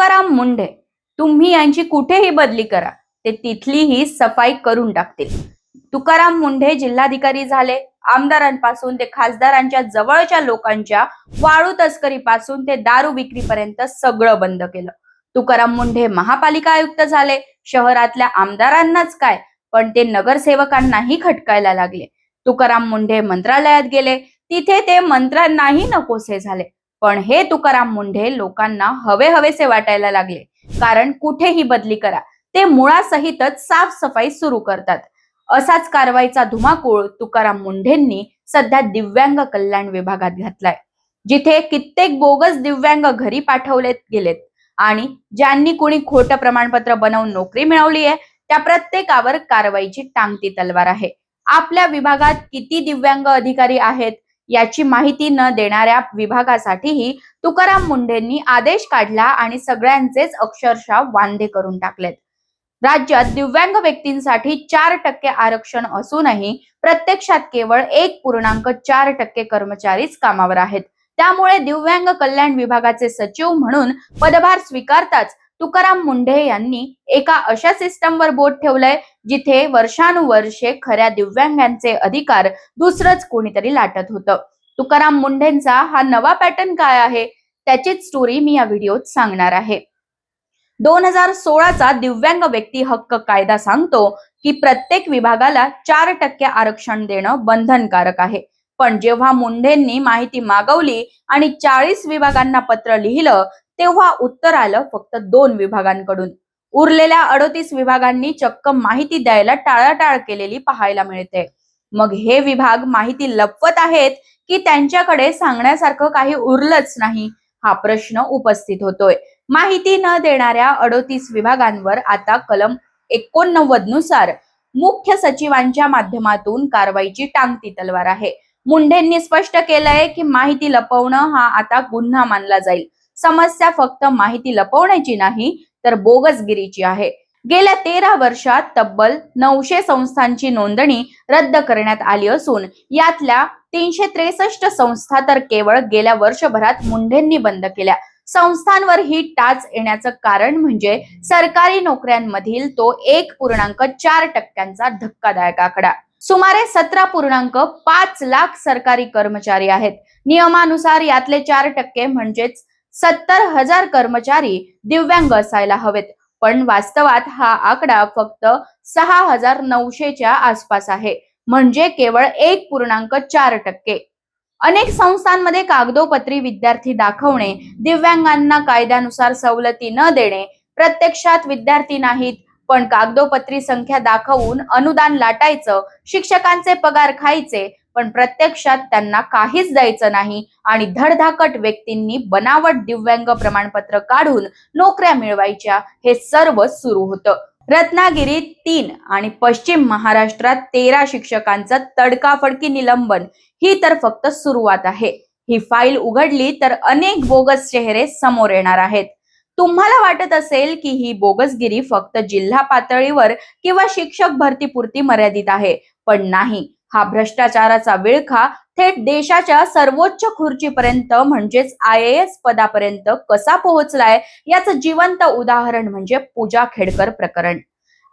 तुकाराम मुंढे तुम्ही यांची कुठेही बदली करा. ते तिथलीही सफाई करून टाकतील. तुकाराम मुंढे जिल्हाधिकारी झाले. आमदारांपासून ते खासदारांच्या जवळच्या लोकांच्या वाळू तस्करीपासून ते दारू विक्रीपर्यंत सगळं बंद केलं. तुकाराम मुंढे महापालिका आयुक्त झाले. शहरातल्या आमदारांनाच काय? पण ते नगरसेवकांनाही खटकायला लागले. तुकाराम मुंढे मंत्रालयात गेले. तिथे ते मंत्र्यांनाही नकोसे झाले. पण हे तुकाराम मुंढे लोकांना हवे हवेसे वाटायला लागले. कारण कुठेही बदली करा. ते मुळासहितच साफसफाई सुरू करतात. असाच कारवाईचा धुमाकूळ तुकाराम मुंढेंनी सध्या दिव्यांग कल्याण विभागात घातलाय. जिथे कित्येक बोगस दिव्यांग घरी पाठवलेत गेलेत. आणि ज्यांनी कुणी खोटं प्रमाणपत्र बनवून नोकरी मिळवली आहे त्या प्रत्येकावर कारवाईची टांगती तलवार आहे. आपल्या विभागात किती दिव्यांग अधिकारी आहेत? याची माहिती न देणाऱ्या विभागासाठीही तुकाराम मुंढेंनी आदेश काढला आणि सगळ्यांचेच अक्षरशः वांदे करून टाकलेत. राज्यात दिव्यांग व्यक्तींसाठी चार टक्के आरक्षण असूनही प्रत्यक्षात केवळ एक पूर्णांक चार टक्के कर्मचारीच कामावर आहेत. त्यामुळे दिव्यांग कल्याण विभागाचे सचिव म्हणून पदभार स्वीकारताच तुकाराम मुंढे यांनी एका अशा सिस्टमवर बोट ठेवलंय जिथे वर्षानुवर्षे खऱ्या दिव्यांगांचे अधिकार दुसरंच कोणीतरी लाटत होतं. तुकाराम मुंढेंचा हा नवा पॅटर्न काय आहे? त्याचीच स्टोरी मी या व्हिडिओत सांगणार आहे. दोन हजार सोळाचा दिव्यांग व्यक्ती हक्क कायदा सांगतो की प्रत्येक विभागाला चार टक्के आरक्षण देणं बंधनकारक आहे. पण जेव्हा मुंढेंनी माहिती मागवली आणि चाळीस विभागांना पत्र लिहिलं तेव्हा उत्तर आलं फक्त दोन विभागांकडून. उरलेल्या अडोतीस विभागांनी चक्क माहिती द्यायला टाळाटाळ केलेली पाहायला मिळते. मग हे विभाग माहिती लपवत आहेत की त्यांच्याकडे सांगण्यासारखं काही उरलंच नाही? हा प्रश्न उपस्थित होतोय. माहिती न देणाऱ्या अडोतीस विभागांवर आता कलम एकोणनव्वदनुसार मुख्य सचिवांच्या माध्यमातून कारवाईची टांगती तलवार आहे. मुंढेंनी स्पष्ट केलंय की माहिती लपवणं हा आता गुन्हा मानला जाईल. समस्या फक्त माहिती लपवण्याची नाही तर बोगसगिरीची आहे. गेल्या तेरा वर्षात तब्बल नऊशे संस्थांची नोंदणी रद्द करण्यात आली असून यातल्या तीनशे त्रेसष्ट संस्था तर केवळ गेल्या वर्षभरात मुंढेंनी बंद केल्या. संस्थांवर ही टाच येण्याचं कारण म्हणजे सरकारी नोकऱ्यांमधील तो एक पूर्णांक चार टक्क्यांचा धक्कादायक आकडा. सुमारे सतरा पूर्णांक पाच लाख सरकारी कर्मचारी आहेत. नियमानुसार यातले चार टक्के म्हणजेच सत्तर हजार कर्मचारी दिव्यांग असायला हवेत. पण वास्तवात हा आकडा फक्त सहा हजार नऊशेच्या आसपास आहे. म्हणजे केवळ एक पूर्णांक चार टक्के. अनेक संस्थांमध्ये कागदोपत्री विद्यार्थी दाखवणे दिव्यांगांना कायद्यानुसार सवलती न देणे प्रत्यक्षात विद्यार्थी नाहीत. पण कागदोपत्री संख्या दाखवून अनुदान लाटायचं शिक्षकांचे पगार खायचे पण प्रत्यक्षात त्यांना काहीच द्यायचं नाही आणि धडधाकट व्यक्तींनी बनावट दिव्यांग प्रमाणपत्र काढून नोकऱ्या मिळवायच्या हे सर्व सुरू होतं. रत्नागिरीत तीन आणि पश्चिम महाराष्ट्रात तेरा शिक्षकांचं तडकाफडकी निलंबन. ही तर फक्त सुरुवात आहे. ही फाईल उघडली तर अनेक बोगस चेहरे समोर येणार आहेत. तुम्हाला वाटत असेल की ही बोगसगिरी फक्त जिल्हा पातळीवर किंवा शिक्षक भरतीपुरती मर्यादित आहे पण नाही. हा भ्रष्टाचाराचा विळखा थेट देशाच्या सर्वोच्च खुर्चीपर्यंत म्हणजेच आय एस पदापर्यंत कसा पोहोचलाय याचं जिवंत उदाहरण म्हणजे पूजा खेडकर प्रकरण.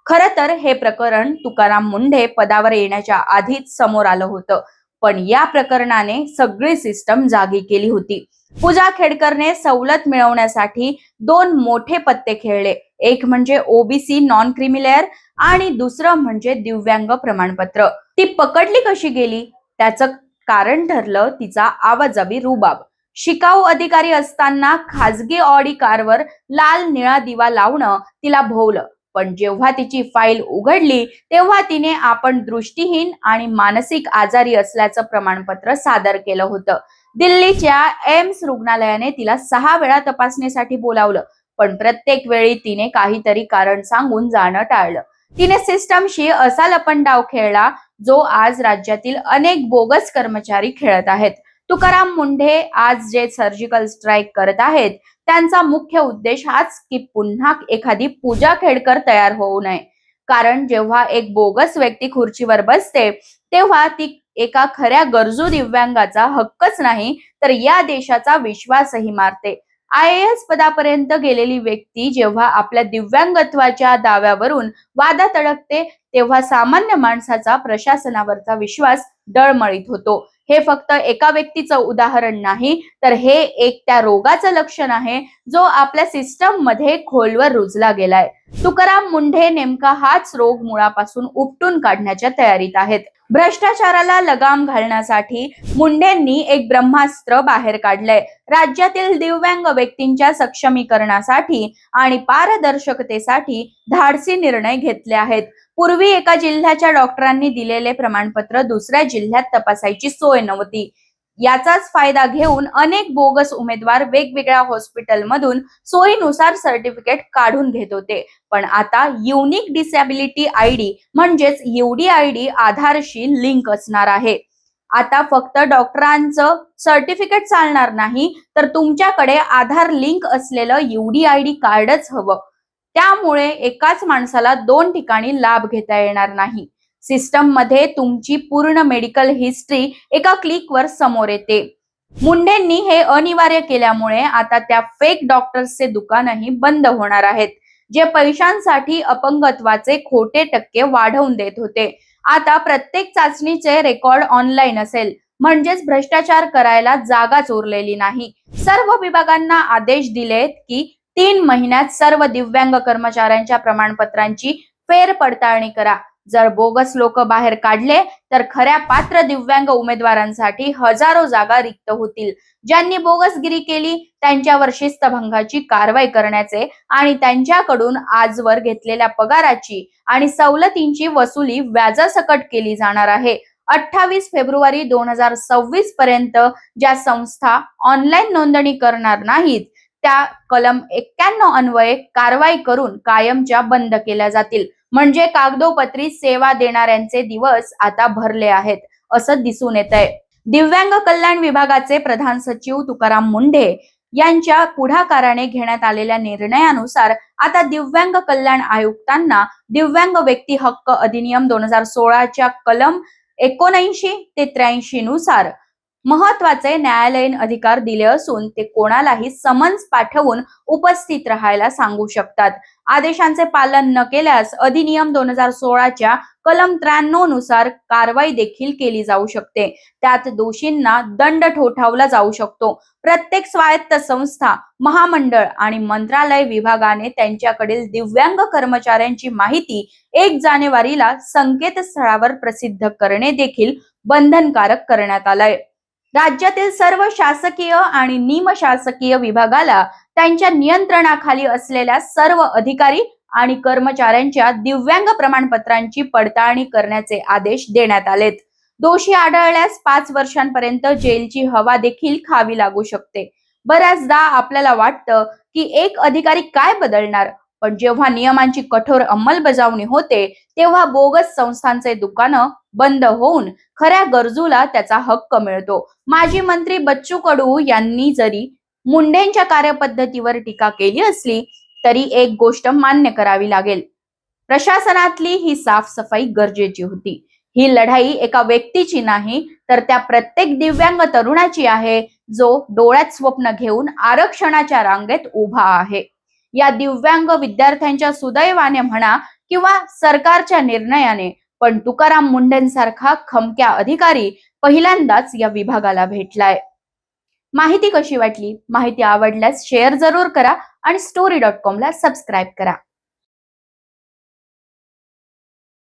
खर तर हे प्रकरण तुकाराम मुंढे पदावर येण्याच्या आधीच समोर आलं होतं. पण या प्रकरणाने सगळी सिस्टम जागी केली होती. पूजा खेडकरने सवलत मिळवण्यासाठी दोन मोठे पत्ते खेळले. एक म्हणजे ओबीसी नॉन क्रिमिलेअर आणि दुसरं म्हणजे दिव्यांग प्रमाणपत्र. ती पकडली कशी गेली? त्याचं कारण ठरलं तिचा आवाजावी रुबाब. शिकाऊ अधिकारी असताना खाजगी ऑडी कारवर लाल निळा दिवा लावणं तिला भोवलं. पण जेव्हा तिची फाईल उघडली तेव्हा तिने आपण दृष्टीहीन आणि मानसिक आजारी असल्याचं प्रमाणपत्र सादर केलं होतं. दिल्लीच्या एम्स रुग्णालयाने तिला सहा वेळा तपासणीसाठी बोलावलं पण प्रत्येक वेळी तिने काहीतरी कारण सांगून जाणं टाळलं. तिने सिस्टमशी असा लपंडाव खेळला जो आज राज्यातील अनेक बोगस कर्मचारी खेळत आहेत. तुकाराम मुंढे आज जे सर्जिकल स्ट्राईक करत आहेत त्यांचा मुख्य उद्देश हाच की पुन्हा एखादी पूजा खेडकर तयार होऊ नये. कारण जेव्हा एक बोगस व्यक्ती खुर्चीवर बसते तेव्हा ती एका खऱ्या गरजू दिव्यांगाचा हक्कच नाही तर या देशाचा विश्वासही मारते. आय एस पदापर्यंत गेलेली व्यक्ती जेव्हा आपल्या दिव्यांगत्वाच्या दाव्यावरून वादात अडकते तेव्हा सामान्य माणसाचा प्रशासनावरचा विश्वास डळमळीत होतो. हे फक्त एका व्यक्तीचं उदाहरण नाही तर हे एक त्या रोगाचं लक्षण आहे जो आपल्या सिस्टममध्ये खोलवर रुजला गेलाय. तुकाराम मुंढे नेमका हाच रोग मुळापासून उपटून काढण्याच्या तयारीत आहेत. भ्रष्टाचाराला लगाम घालण्यासाठी मुंडेंनी एक ब्रह्मास्त्र बाहेर काढलंय. राज्यातील दिव्यांग व्यक्तींच्या सक्षमीकरणासाठी आणि पारदर्शकतेसाठी धाडसी निर्णय घेतले आहेत. पूर्वी एका जिल्ह्याच्या डॉक्टरांनी दिलेले प्रमाणपत्र दुसऱ्या जिल्ह्यात तपासायची सोय नव्हती. याचाच फायदा घेऊन अनेक बोगस उमेदवार वेगवेगळ्या हॉस्पिटलमधून सोयीनुसार सर्टिफिकेट काढून घेत होते. पण आता युनिक डिसॅबिलिटी आय डी म्हणजेच युडी आय डी आधारशी लिंक असणार आहे. आता फक्त डॉक्टरांचं सर्टिफिकेट चालणार नाही तर तुमच्याकडे आधार लिंक असलेलं युडी आय डी कार्डच हवं. त्यामुळे एकाच माणसाला दोन ठिकाणी लाभ घेता येणार नाही. सिस्टममध्ये तुमची पूर्ण मेडिकल हिस्ट्री एका क्लिकवर समोर येते. मुंडेंनी हे अनिवार्य केल्यामुळे आता त्या फेक डॉक्टर्सचे दुकानही बंद होणार आहेत जे पैशांसाठी अपंगत्वाचे खोटे टक्के वाढवून देत होते. आता प्रत्येक चाचणीचे रेकॉर्ड ऑनलाईन असेल म्हणजेच भ्रष्टाचार करायला जागाच उरलेली नाही. सर्व विभागांना आदेश दिलेत की तीन महिन्यात सर्व दिव्यांग कर्मचाऱ्यांच्या प्रमाणपत्रांची फेर पडताळणी करा. जर बोगस लोक बाहेर काढले तर खऱ्या पात्र दिव्यांग उमेदवारांसाठी हजारो जागा रिक्त होतील. ज्यांनी बोगसगिरी केली त्यांच्यावर शिस्तभंगाची कारवाई करण्याचे आणि त्यांच्याकडून आजवर घेतलेल्या पगाराची आणि सवलतींची वसुली व्याजासकट केली जाणार आहे. अठ्ठावीस फेब्रुवारी दोन हजार सव्वीस पर्यंत ज्या संस्था ऑनलाईन नोंदणी करणार नाहीत त्या कलम एक्क्याण्णव अन्वये कारवाई करून कायमच्या बंद केल्या जातील. म्हणजे कागदोपत्री सेवा देणाऱ्यांचे दिवस आता भरले आहेत असं दिसून येत आहे दिव्यांग कल्याण विभागाचे प्रधान सचिव तुकाराम मुंढे यांच्या पुढाकाराने घेण्यात आलेल्या निर्णयानुसार आता दिव्यांग कल्याण आयुक्तांना दिव्यांग व्यक्ती हक्क अधिनियम दोन हजार सोळाच्या कलम एकोणऐंशी ते त्र्याऐंशी नुसार महत्त्वाचे न्यायालयीन अधिकार दिले असून ते कोणालाही समन्स पाठवून उपस्थित राहायला सांगू शकतात. आदेशांचे पालन न केल्यास अधिनियम दोन हजार सोळाच्या कलम त्र्याण्णवनुसार कारवाई देखील केली जाऊ शकते. त्यात दोषींना दंड ठोठावला जाऊ शकतो. प्रत्येक स्वायत्त संस्था महामंडळ आणि मंत्रालय विभागाने त्यांच्याकडील दिव्यांग कर्मचाऱ्यांची माहिती एक जानेवारीला संकेतस्थळावर प्रसिद्ध करणे देखील बंधनकारक करण्यात आलंय. राज्यातील सर्व शासकीय आणि निमशासकीय विभागाला त्यांच्या नियंत्रणाखाली असलेल्या सर्व अधिकारी आणि कर्मचाऱ्यांच्या दिव्यांग प्रमाणपत्रांची पडताळणी करण्याचे आदेश देण्यात आलेत. दोषी आढळल्यास पाच वर्षांपर्यंत जेलची हवा देखील खावी लागू शकते. बऱ्याचदा आपल्याला वाटतं की एक अधिकारी काय बदलणार? पण जेव्हा नियमांची कठोर अंमलबजावणी होते तेव्हा बोगस संस्थांचे दुकानं बंद होऊन खऱ्या गरजूला त्याचा हक्क मिळतो. माजी मंत्री बच्चू कडू यांनी जरी मुंडेंच्या कार्यपद्धतीवर टीका केली असली तरी एक गोष्ट मान्य करावी लागेल. प्रशासनातली ही साफसफाई गरजेची होती. ही लढाई एका व्यक्तीची नाही तर त्या प्रत्येक दिव्यांग तरुणाची आहे जो डोळ्यात स्वप्न घेऊन आरक्षणाच्या रांगेत उभा आहे. या दिव्यांग विद्यार्थ्यांच्या सुदैवाने म्हणा किंवा सरकारच्या निर्णयाने. पण तुकाराम मुंडेंसारखा खमक्या अधिकारी पहिल्यांदाच या विभागाला भेटलाय. माहिती कशी वाटली? माहिती आवडल्यास शेअर जरूर करा आणि स्टोरी डॉट कॉम ला सबस्क्राईब करा.